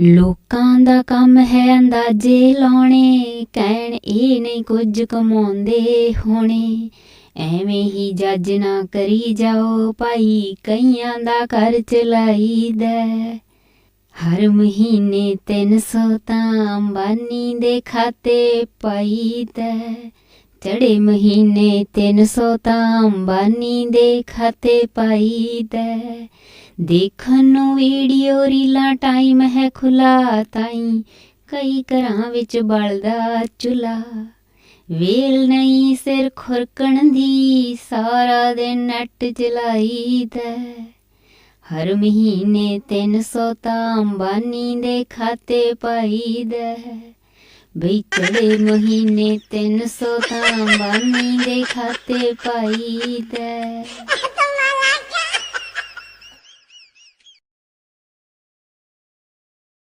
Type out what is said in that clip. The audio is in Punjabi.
ਲੋਕਾਂ ਦਾ ਕੰਮ ਹੈ ਅੰਦਾਜ਼ੇ ਲਾਉਣੇ, ਕਹਿਣ ਇਹ ਨਹੀਂ ਕੁਝ ਕਮਾਉਂਦੇ ਹੋਣੇ ਐਵੇਂ ਹੀ ਜੱਜ ਨਾ ਕਰੀ ਜਾਓ ਭਾਈ, ਕਈਆਂ ਦਾ ਘਰ ਚਲਾਈਦਾ ਹੈ। ਹਰ ਮਹੀਨੇ 300 ਤਾਂ ਅੰਬਾਨੀ ਦੇ ਖਾਤੇ ਪਾਈਦਾ ਹੈ। ਚੜੇ ਮਹੀਨੇ 300 ਤਾਂ ਅੰਬਾਨੀ ਦੇ ਖਾਤੇ ਪਾਈਦਾ ਹੈ। ਦੇਖਣ ਨੂੰ ਵੀਡੀਓ ਰੀਲਾਂ ਟਾਈਮ ਹੈ ਖੁਲਾ ਤਾਈ, ਕਈ ਘਰਾਂ ਵਿੱਚ ਬਲਦਾ ਚੁੱਲਾ ਵੇਲ ਨਹੀਂ ਸਿਰ ਖੁਰਕਣ ਦੀ, ਸਾਰਾ ਦਿਨ ਨੱਟ ਚਲਾਈਦਾ ਹੈ। ਹਰ ਮਹੀਨੇ 300 ਤਾਂ ਅੰਬਾਨੀ ਦੇ ਖਾਤੇ ਪਾਈਦਾ ਹੈ ਬਈ ਚੜੇ ਮਹੀਨੇ 300 ਤਾਂ ਅੰਬਾਨੀ ਦੇ ਖਾਤੇ ਪਾਈਦਾ ਹੈ।